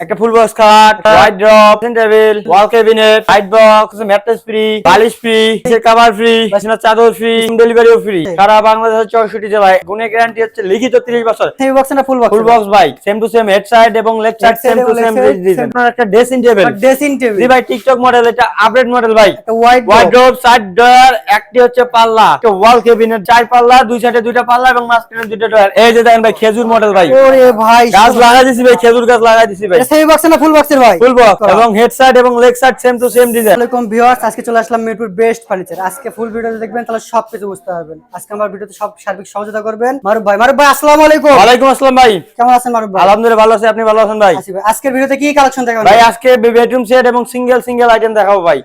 একটা full box খাট white drop table wall cabinet light box mattress free বালিশ free cover free বিছানার চাদর ফ্রি ডেলিভারিও ফ্রি সারা বাংলাদেশের চৌষট্টি জেলায়। গুণে গ্যারান্টি হচ্ছে লিখিত 30 বছর। সেমি বক্স না ফুল বক্স ফুল বক্স ভাই same to same head side এবং leg side same to same design আপনার একটা ড্রেসিং টেবিল ড্রেসিং টেবিল জি ভাই টিকটক মডেল এটা আপডেট মডেল ভাই। হোয়াইট ওয়ার্ড্রোব সাইড ডয়ার একটি হচ্ছে পাল্লা। একটা ওয়াল কেবিনেট চার পাল্লা দুই সাইডে দুইটা পাল্লা এবং মাঝখানে দুইটা ডয়ার এই যে দেখেন ভাই খেজুর মডেল ভাই। ওরে ভাই গাছ লাগাই দিছি ভাই খেজুর গাছ লাগাই দিছি ভাই। সেমি বক্স না ফুল বক্সের ভাই? ফুল বক্স এবং হেড সাইড এবং leg side same to same design আসসালামাইকুম ভিউয়ার্স আজকে চলে আসলাম মিরপুর বেস্ট ফার্নিচার আজকে ফুল ভিডিওতে দেখবেন তাহলে সব কিছু বুঝতে পারবেন। আজকে আমার ভিডিওতে সব সার্বিক সহযোগিতা করবেন। মারুফ ভাই মারুফ ভাই আসসালামু আলাইকুম। ওয়ালাইকুম আসসালাম ভাই। কেমন আছেন মারুফ ভাই? আলহামদুলিল্লাহ ভালো আছি। আপনি ভালো আছেন ভাই? আজকের ভিডিওতে কি কালেকশন দেখাবেন? ভাই আজকে বেডরুম সেট এবং সিঙ্গেল সিঙ্গেল আইটেম দেখাবো ভাই।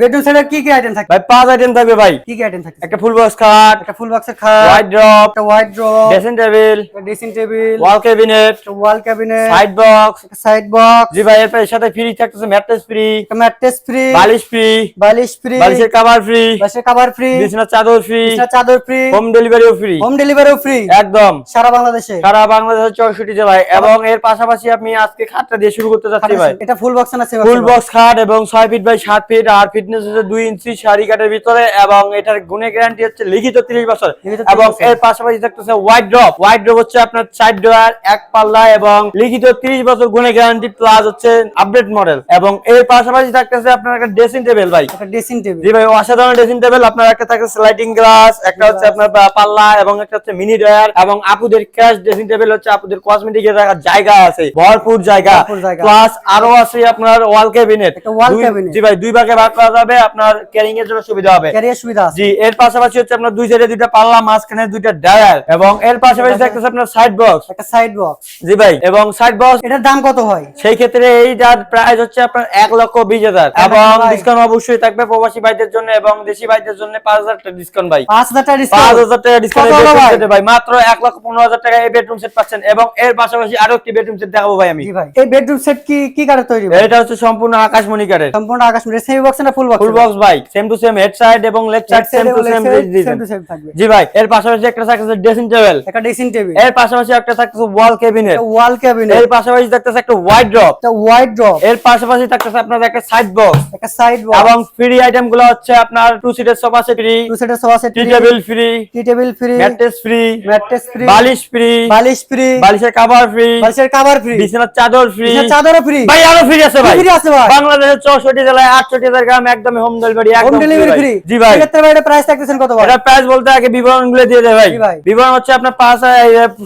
বেডরুম সেটের কি কি আইটেম থাকে ভাই পাঁচ আইটেম থাকবে ভাই। কি কি আইটেম থাকে একটা ফুল বক্স খাট একটা ফুল বক্সের খাট হোয়াইট ড্রপ একটা white drop dressing table dressing table wall cabinet wall cabinet side box side box জি ভাই এর সাথে ফ্রি থাকতেছে ম্যাট্রেস ফ্রি ম্যাট্রেস ফ্রি বালিশ ফ্রি বালিশ ফ্রি বালিশের কভার ফ্রি বালিশের কভার ফ্রি বিছানার চাদর ফ্রি চাদর ফ্রি হোম ডেলিভারিও ফ্রি হোম ডেলিভারিও ফ্রি একদম। সারা বাংলাদেশে। সারা বাংলাদেশের চৌষট্টি জেলায়। এবং এর পাশাপাশি আমি আজকে খাটটা দিয়ে শুরু করতে যাচ্ছি ভাই। এটা ফুল বক্স না সেমি ফুল বক্স খাট এবং ছয় ফিট বাই সাত ফিট আর ফিটনেস হচ্ছে দুই ইঞ্চি শাড়ি কাঠের ভিতরে এবং এটার গুণে গ্যারান্টি হচ্ছে লিখিত তিরিশ বছর। এবং এর পাশাপাশি থাকতেছে হোয়াইট ড্রপ হোয়াইট ড্রপ হচ্ছে আপনার সাইড ডোয়ার এক পাল্লা এবং লিখিত তিরিশ বছর গুণে গ্যারান্টি প্লাস হচ্ছে আপডেট মডেল এবং এর পাশাপাশি থাকতেছে আপনার একটা ড্রেসিং টেবিল ভাই। একটা ড্রেসিং টেবিল জি ভাই অসাধারণ ড্রেসিং টেবিল আপনার একটা থাকে স্লাইডিং গ্লাস একটা হচ্ছে আপনার পাল্লা এবং একটা হচ্ছে মিনি ডয়ার এবং আপুদের ক্যাশ ড্রেসিং টেবিল হচ্ছে আপুদের কসমেটিক এর রাখার জায়গা আছে। ভরপুর জায়গা। প্লাস আরও আছে আপনার ওয়াল ক্যাবিনেট একটা wall cabinet। জি ভাই দুই ভাগে ভাগ করা যাবে আপনার ক্যারিং এর জন্য সুবিধা হবে। ক্যারিয়ার সুবিধা আছে। জি এর পাশাপাশি হচ্ছে আপনার দুই সাইডে দুইটা পাল্লা মাঝখানে দুইটা ডয়ার এবং এর পাশাপাশি থাকতেছে আপনার সাইড বক্স একটা সাইড বক্স জি ভাই এবং সাইড বক্স এটার দাম কত হয়? সেই ক্ষেত্রে এইটার প্রাইস হচ্ছে আপনার এক লক্ষ বিশ হাজার। এবং ডিসকাউন্ট অবশ্যই থাকবে প্রবাসী ভাইদের জন্য এবং দেশি ভাইদের জন্য পাঁচ হাজার টাকা ডিসকাউন্ট ভাই। পাঁচ হাজার টাকা পাঁচ হাজার টাকা ডিসকাউন্ট ভাই? মাত্র এক লক্ষ পনেরো হাজার টাকা এই বেডরুম সেট পাচ্ছেন এবং এর পাশাপাশি আরও একটি বেডরুম সেট দেখাবো ভাই আমি। এই বেডরুম সেট কি কি কাঠের তৈরি এটা হচ্ছে সম্পূর্ণ আকাশমণি কাঠের। সম্পূর্ণ আকাশ মিটার সেমি বক্স না ফুল বক্স ফুল বক্স ভাই। Same to same head side এবং leg side same to same same to same থাকবে। জি ভাই এর পাশাপাশি একটা থাকতেছে ড্রেসিং টেবিল একটা ড্রেসিং টেবিলের পাশাপাশি একটা থাকতেছে ওয়াল ক্যাবিনেট ওয়াল ক্যাবিনেট এর পাশাপাশি থাকতেছে একটা হোয়াইট ড্রপ একটা হোয়াইট ড্রপ এর পাশাপাশি থাকতেছে আপনার একটা সাইড বক্স একটা সাইড বক্স এবং ফ্রি আইটেমগুলো হচ্ছে আপনার টু সিটের সোফা সেট ফ্রি টু সেটের sofa set tea table free tea table free mattress free mattress free বালিশ ফ্রি বালিশ ফ্রি বালিশের কভার ফ্রি বালিশের কভার ফ্রি বিছানার চাদর ফ্রি চাদরও ফ্রি ভাই আরও ফ্রি আছে ভাই। ফ্রি আছে ভাই? বাংলাদেশের চৌষট্টি জেলায় আটষট্টি হাজার গ্রাম একদম হোম ডেলিভারি হোম একদম ডেলিভারি ফ্রি জি ভাই। এক্ষেত্রে ভাই এটা প্রাইস থাকতেছেন কত ভাই? এটা প্রাইস বলতে আগে বিবরণগুলো দিয়ে দেয় ভাই। বিবরণ হচ্ছে আপনার পাঁচ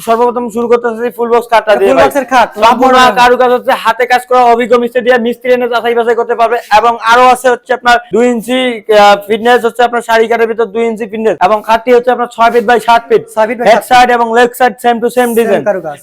সর্বপ্রথম শুরু করতে হচ্ছে ফুল বক্স কাটটা দিয়ে ফুল বক্সের খাট সম্পূর্ণ। কারুকাজ হচ্ছে হাতে কাজ করা অভিজ্ঞ মিস্ত্রি দিয়ে মিস্ত্রি এনে যাচাই বাছাই করতে পারবে। এবং আরও আছে হচ্ছে আপনার দুই ইঞ্চি ফিটনেস হচ্ছে আপনার শাড়ি কাটের ভিতর দুই ইঞ্চি ফিটনেস এবং খাটটি হচ্ছে আপনার ছয় ফিট বাই সাত ফিট হেড সাইড এবং leg side same to same design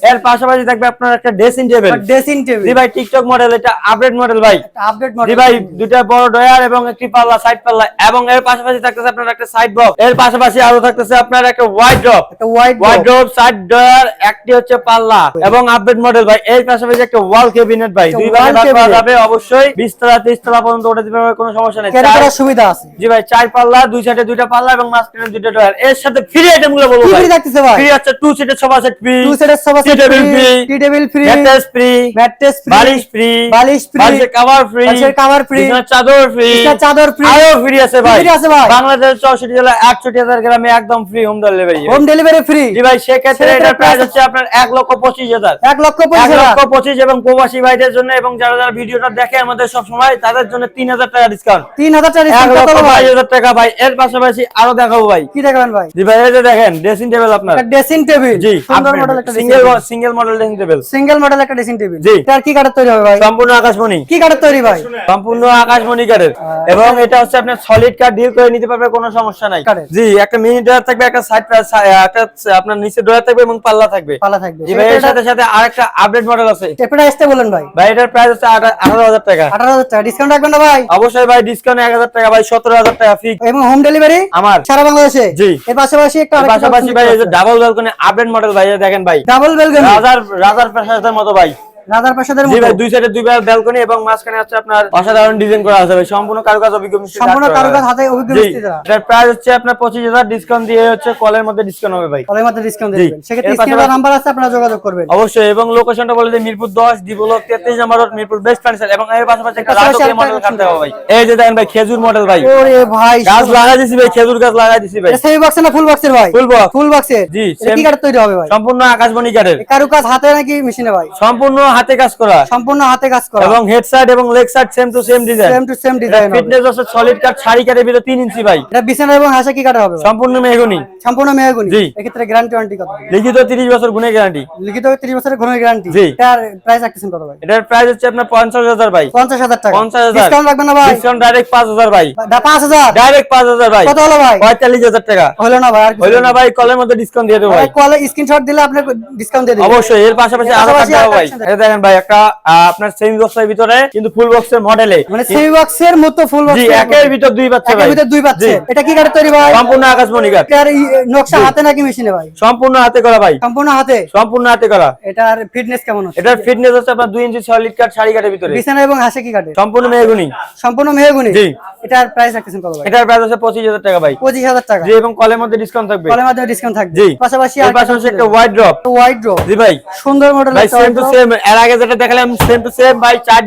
এর পাশাপাশি থাকবে আপনার একটা ড্রেসিং টেবিল ড্রেসিং টেবিল জি ভাই টিকটক মডেল এটা আপডেট মডেল ভাই। আপডেট জি মডেল ভাই দুইটা বড় ডয়ার এবং একটি পাল্লা সাইড পাল্লা। এবং এর পাশাপাশি থাকতেছে আপনার একটা সাইড বক্স এর পাশাপাশি আরও থাকতেছে আপনার একটা ওয়াইড ড্রপ একটা ওয়াইড ড্রপ সাইড ডয়ার একটি হচ্ছে পাল্লা। এবং আপডেট মডেল ভাই এর পাশাপাশি একটা ওয়াল ক্যাবিনেট ভাই। দুই ভাগে ভাগ করা cabinet। যাবে অবশ্যই। 20 তলা 30 তলা পর্যন্ত ওঠা দিতে পারবে কোনো সমস্যা নেই। ক্যারি চার- করার সুবিধা আছে। জি ভাই চার পাল্লা দুই সাইডে দুইটা পাল্লা এবং মাঝখানে দুইটা ডয়ার এর সাথে ফ্রি আইটেমগুলো বলব ভাই। ফ্রি থাকতেছে ভাই। ফ্রি আছে টু সিটের সোফা সেট ফ্রি টু সেটের sofa set free free tea table free mattress free mattress free বালিশ ফ্রি বালিশ free, বালিশের কভার ফ্রি বালিশের cover free, বিছানার চাদর ফ্রি বিছানার চাদর free, আরও ফ্রি আছে ভাই। free আছে ভাই। বাংলাদেশের চৌষট্টি জেলা একষট্টি হাজার গ্রামে একদম free home delivery home delivery free জি ভাই সেক্ষেত্রে এটার প্রাইস হচ্ছে আপনার এক লক্ষ পঁচিশ হাজার। এক লক্ষ এক পঁচিশ লক্ষ হাজার পঁচিশ এবং প্রবাসী ভাইদের জন্য এবং যারা যারা ভিডিওটা দেখে আমাদের সব সময় তাদের জন্য তিন হাজার টাকা ডিসকাউন্ট তিন হাজার টাকা হলো ভাই? বাইশ হাজার টাকা ভাই। এর পাশাপাশি আরও দেখাবো ভাই। কি দেখাবেন ভাই? জি ভাই এই যে দেখেন ড্রেসিং টেবিল আপনার। একটা ড্রেসিং টেবিল জি সুন্দর মডেল একটা single single model dressing table single model একটা ড্রেসিং টেবিল জি। এটার কি কাঠের তৈরি হবে ভাই? সম্পূর্ণ আকাশমণি। কি কাঠের তৈরি ভাই? সম্পূর্ণ আকাশমণি কাঠের এবং এটা হচ্ছে আপনার সলিড কাঠ ডিল করে নিতে পারবে কোনো সমস্যা নাই। জি একটা মিনি ড্রয়ার থাকবে একটা সাইড একটা আপনার নিচে ড্রয়ার থাকবে এবং পাল্লা থাকবে। পাল্লা থাকবে। জি ভাই এর সাথে সাথে আরেকটা আপডেট মডেল আছে। প্রাইসটা বলেন ভাই। ভাই এটার প্রাইস হচ্ছে আঠারো হাজার টাকা। আঠারো হাজার টাকা। ডিসকাউন্ট রাখবেন না ভাই? অবশ্যই ভাই ডিসকাউন্ট এক হাজার টাকা ভাই সতেরো হাজার টাকা ফিক্স এবং হোম ডেলিভারি আমার। সারা বাংলাদেশে? জি। এর পাশাপাশি একটা পাশাপাশি ভাই এই যে ডাবল বেলকনি আপডেট মডেল ভাই দেখেন ভাই। ডাবল বেলকনি রাজার রাজার প্রাসাদের মতো ভাই। রাজার প্রাসাদের মতো ভাই দুই সাইডে দুই ব্যালকনি এবং মাঝখানে আছে আপনার অসাধারণ ডিজাইন করা আছে ভাই। সম্পূর্ণ কারুকাজ অভিজ্ঞ মিস্ত্রি সম্পূর্ণ কারুকাজ হাতে অভিজ্ঞ মিস্ত্রি দ্বারা এটার প্রাইস হচ্ছে আপনার পঁচিশ হাজার ডিসকাউন্ট দিয়ে হচ্ছে কলের মধ্যে ডিসকাউন্ট হবে ভাই। কলের মধ্যে ডিসকাউন্ট দিবেন। সেক্ষেত্রে স্ক্রিনে নাম্বার আছে আপনারা যোগাযোগ করবেন। অবশ্যই এবং লোকেশনটা বলে দিই মিরপুর দশ ডিবলক তেত্রিশ নম্বর রোড মিরপুর বেস্ট ফার্নিচার এবং এর পাশাপাশি একটা রাজকীয় মডেল কাটতে হবে ভাই। এই যে দেখেন ভাই খেজুর মডেল ভাই। ওরে ভাই গাছ লাগাই দিছি ভাই খেজুর গাছ লাগাই দিছি ভাই। সেমি বক্সের না ফুল বক্সের ভাই? ফুল বক্স ফুল বক্সের জি, কি same- তৈরি হবে ভাই? সম্পূর্ণ আকাশমণি কাঠের। কারুকাজ হাতে নাকি মেশিনে ভাই? সম্পূর্ণ হাতে কাজ করা। সম্পূর্ণ হাতে কাজ করা। এবং হেড সাইড এবং leg side same to same design same to same design fitness আছে সলিড কাঠ শাড়ি কাঠের ভিতরে তিন ইঞ্চি ভাই। এটা বিছানা এবং হাসা কি কাটা হবে? সম্পূর্ণ মেহগুনি। সম্পূর্ণ মেহগুনি। জি। এক্ষেত্রে গ্যারান্টি ওয়ারেন্টি কত? লিখিত তিরিশ বছর গুণে গ্যারান্টি লিখিত 30 বছরের ঘন গ্যারান্টি জি। এটার প্রাইস রাখতেছেন কত ভাই? এটার প্রাইস হচ্ছে আপনার পঞ্চাশ হাজার ভাই। 50000 টাকা। পঞ্চাশ হাজার। ডিসকাউন্ট রাখবেন না ভাই। ডিসকাউন্ট ডাইরেক্ট পাঁচ হাজার ভাই। দা 5000 ডাইরেক্ট পাঁচ হাজার ভাই। কত হলো ভাই? পঁয়তাল্লিশ হাজার টাকা। হলো না ভাই আর কিছু না ভাই কলের মধ্যে ডিসকাউন্ট দিয়ে দেবো ভাই। কলে স্ক্রিনশট দিলে আপনি ডিসকাউন্ট দিয়ে দিবেন অবশ্যই এর পাশাপাশি আরও আরেকটা ভাই। এটা দেখেন ভাই একটা আপনার সেমি বক্সের ভিতরে কিন্তু ফুল বক্সের মডেলে মানে সেমি বক্সের মতো ফুল বক্স জি একের ভিতর দুই পাচ্ছে ভাই। ভিতর দুই পাচ্ছে এটা কি কাঠের তৈরি ভাই? সম্পূর্ণ আকাশমণি কাঠ ই- নকশা হাতে নাকি মেশিনে ভাই? সম্পূর্ণ হাতে করা ভাই। সম্পূর্ণ হাতে? সম্পূর্ণ হাতে করা। এটার ফিটনেস কেমন হচ্ছে? এটার ফিটনেস হচ্ছে আপনার দুই ইঞ্চি সলিড কাঠ শাড়ি কাঠের ভিতরে। বিছানা এবং হাসে কি কাটে সম্পূর্ণ মেহগুনি। সম্পূর্ণ মেহগুনি? জি। এটার প্রাইস রাখতেছেন কত ভাই? এটার প্রাইস হচ্ছে পঁচিশ হাজার টাকা ভাই। পঁচিশ হাজার টাকা। জি এবং কলের মধ্যে ডিসকাউন্ট থাকবে। কলের মাধ্যমে ডিসকাউন্ট থাকবে। জি। পাশাপাশি এর পাশাপাশি একটা ওয়াইড ড্রপ হোয়াইট ড্র জি ভাই। সুন্দর মডেল ভাই সেম টু সেম আগে যেটা দেখালাম সেম টু সেম ভাই চার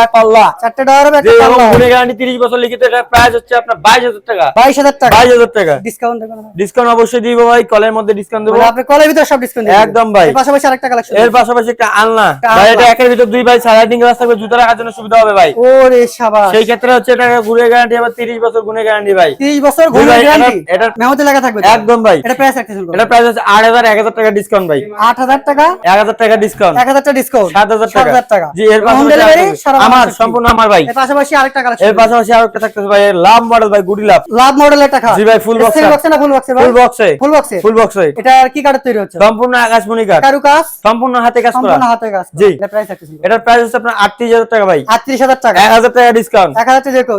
এক পাল্লা চারটে ডর হবে একটা পাল্লা গুণে গ্যারান্টি তিরিশ বছর লিখিত এটার প্রাইস হচ্ছে আপনার বাইশ হাজার টাকা। বাইশ হাজার টাকা। বাইশ হাজার টাকা। ডিসকাউন্ট দেবেন ডিসকাউন্ট অবশ্যই দিব ভাই কলের মধ্যে ডিসকাউন্ট দেবো। মানে আপনি কলের ভিতরে সব ডিসকাউন্ট একদম ভাই। পাশাপাশি আরেকটা কালেকশন এর পাশাপাশি একটা আলনা। ভাই এটা একের ভিতর দুই ভাই স্লাইডিং গ্লাস থাকবে জুতা রাখার জন্য সুবিধা হবে ভাই। ওরে সাবাস। সেই ক্ষেত্রে হচ্ছে এটা গুণে গ্যারান্টি আবার তিরিশ বছর গুণে গ্যারান্টি ভাই। 30 বছর জি গ্যারান্টি এটা- এটা- লেখা থাকবে একদম ভাই। এটা প্রাইস কত এটা প্রাইস হাজার এক হাজার টাকা ডিসকাউন্ট ভাই। 8000 টাকা? এক হাজার টাকা ডিসকাউন্ট 1000 টাকা ডিসকাউন্ট সাত হাজার টাকা। টাকা। জি এর পাশাপাশি ডেলিভারি আরেকটা- সারা আমার সম্পূর্ণ আমার ভাই। এর পাশাপাশি আরেকটা এর পাশাপাশি আরও থাকতেছে ভাই লাভ মডেল ভাই গুডি লাভ। লাভ মডেলের টাকা জি ভাই, full box সেম টা। না ফুল বক্সে ফুল বক্সে ফুল বক্সে ফুল বক্সে এটা কি কাঠের তৈরি হচ্ছে? সম্পূর্ণ আকাশমণি কাঠ। কারু কাজ সম্পূর্ণ হাতে কাজ করা। সম্পূর্ণ হাতে কাজ জি। এটা প্রাইস রাখতেছেন এটার প্রাইস হচ্ছে আপনার আটত্রিশ হাজার টাকা ভাই। 38000 টাকা। এক হাজার টাকা ডিসকাউন্ট 1000 টাকা দেখো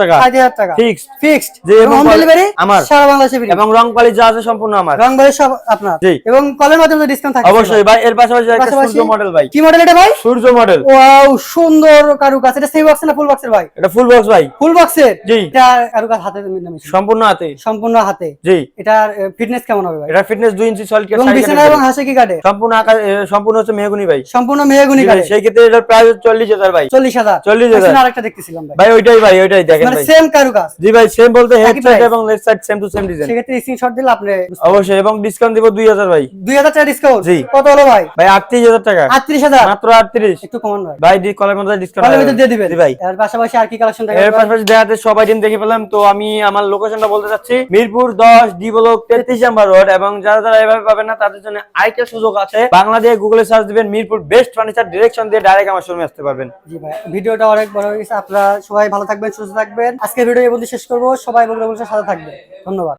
টাকা। 30000 টাকা। ফিক্সড ফিক্সড জি, এবং ডেলিভারি আমার। সারা বাংলাদেশে ফ্রি এবং রং পালি যা আছে সম্পূর্ণ আমার। রং বাড়ি সব আপনার। এবং কলের মাধ্যমে ডিসকাউন্ট থাকে অবশ্যই ভাই। এর পাশাপাশি একটা সূর্য মডেল ভাই? কি মডেল এটা ভাই? সূর্য মডেল ওয়াও সুন্দর কারু কাজ এটা সেম বক্স না ফুল বক্সের ভাই? এটা ফুল বক্স ভাই। ফুল বক্সের জি। এটা কারু কাজ হাতে সম্পূর্ণ হাতে। সম্পূর্ণ হাতে? জি। এটার ফিটনেস কেমন হবে ভাই? এটা ফিটনেস দুই ইঞ্চি সলিড এবং বিছানা এবং হাসে কি কাটে? সম্পূর্ণ আকাশ সম্পূর্ণ হচ্ছে মেহগুনি ভাই। সম্পূর্ণ মেহগুনি কাটে। সেই ক্ষেত্রে এটার প্রাইস চল্লিশ হাজার ভাই। চল্লিশ হাজার। 40,000 পেছনে আরেকটা দেখতেছিলাম ভাই। ভাই ওইটাই ভাই ওইটাই দেখেন মানে ভাই। সেম কারু কাজ জি ভাই সেম বলতে হেড সাইড এবং left side same to same design সেক্ষেত্রে স্ক্রিনশট দিলে আপনি অবশ্যই এবং ডিসকাউন্ট দিব দুই হাজার ভাই। দুই হাজার টাকা ডিসকাউন্ট জি। কত হলো ভাই? ভাই আটত্রিশ হাজার টাকা। আটত্রিশ হাজার? মাত্র আটত্রিশ। একটু কমান ভাই। ভাই দি কলের মধ্যে ডিসকাউন্ট কলের ভিতরে দিয়ে দিবেন। ভাই। এর পাশাপাশি আর কি কালেকশন এর পাশাপাশি দেখাতে সবাই দিন দেখে পেলাম তো আমি আমার লোকেশনটা বলতে মিরপুর দশ ডি ব্লক তেত্রিশ নাম্বার রোড এবং যারা যারা এভাবে পাবেন না তাদের জন্য আরেকটা সুযোগ আছে। বাংলা দিয়ে গুগলে সার্চ দিবেন মিরপুর বেস্ট ফার্নিচার ডিরেকশন দিয়ে ডাইরেক্ট আমার শোরুমে আসতে পারবেন। জি ভাই ভিডিওটা অনেক বড় হয়ে গেছে। আপনারা সবাই ভালো থাকবেন সুস্থ থাকবেন। আজকে ভিডিও এই পর্যন্ত শেষ করব। সবাই বলছে সাথে থাকবেন। ধন্যবাদ।